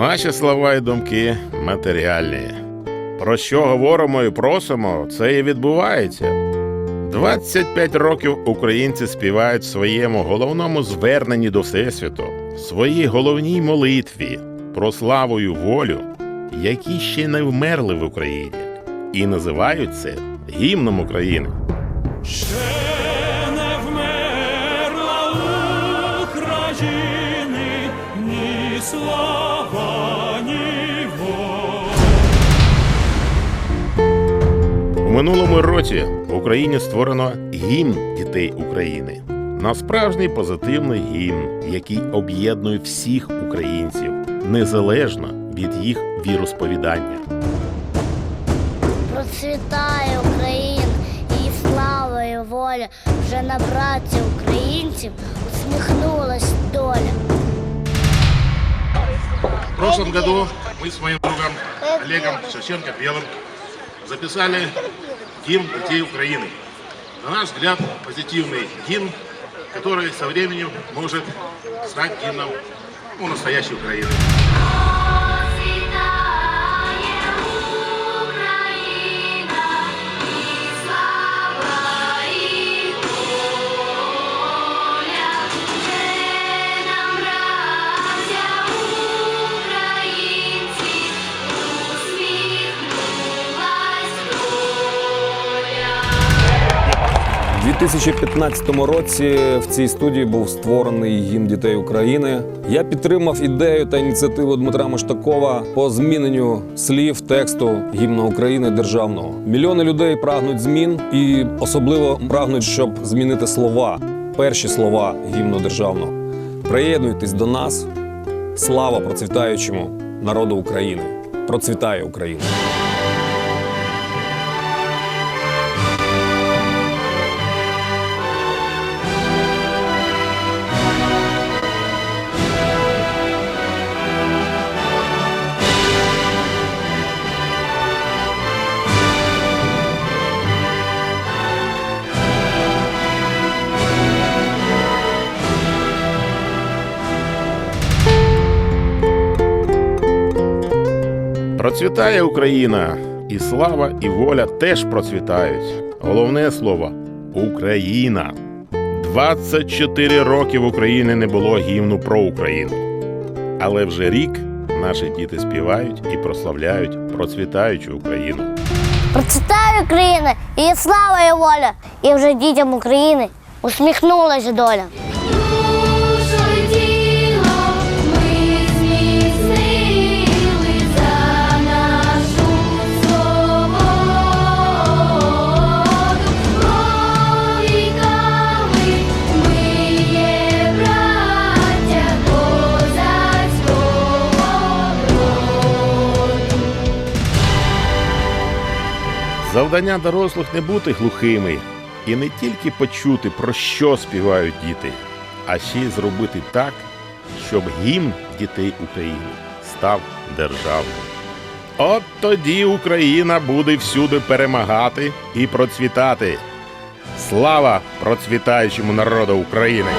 Наші слова і думки матеріальні. Про що говоримо і просимо, це і відбувається. 25 років українці співають в своєму головному зверненні до Всесвіту, своїй головній молитві про славу і волю, які ще не вмерли в Україні, і називають це гімном України. Слава, ні. У минулому році в Україні створено гімн дітей України. На справжній позитивний гімн, який об'єднує всіх українців незалежно від їх віросповідання. Процвітає Україна, слава і воля. Вже на праці українців усміхнулась прошлом году мы с моим другом Олегом Шевченко Белым записали гимн детей Украины. На наш взгляд, позитивный гимн, который со временем может стать гимном ну, настоящей Украины. 2015 році в цій студії був створений гімн дітей України. Я підтримав ідею та ініціативу Дмитра Маштакова по зміненню слів тексту гімну України державного. Мільйони людей прагнуть змін і особливо прагнуть, щоб змінити слова, перші слова гімну державного. Приєднуйтесь до нас. Слава процвітаючому народу України! Процвітає Україна! Процвітає Україна, і слава, і воля теж процвітають. Головне слово Україна. 24 роки в Україні не було гімну про Україну. Але вже рік наші діти співають і прославляють процвітаючу Україну. Процвітає Україна, її слава і воля. І вже дітям України усміхнулась доля. Завдання дорослих не бути глухими і не тільки почути, про що співають діти, а ще й зробити так, щоб гімн дітей України став державним. От тоді Україна буде всюди перемагати і процвітати. Слава процвітаючому народу України!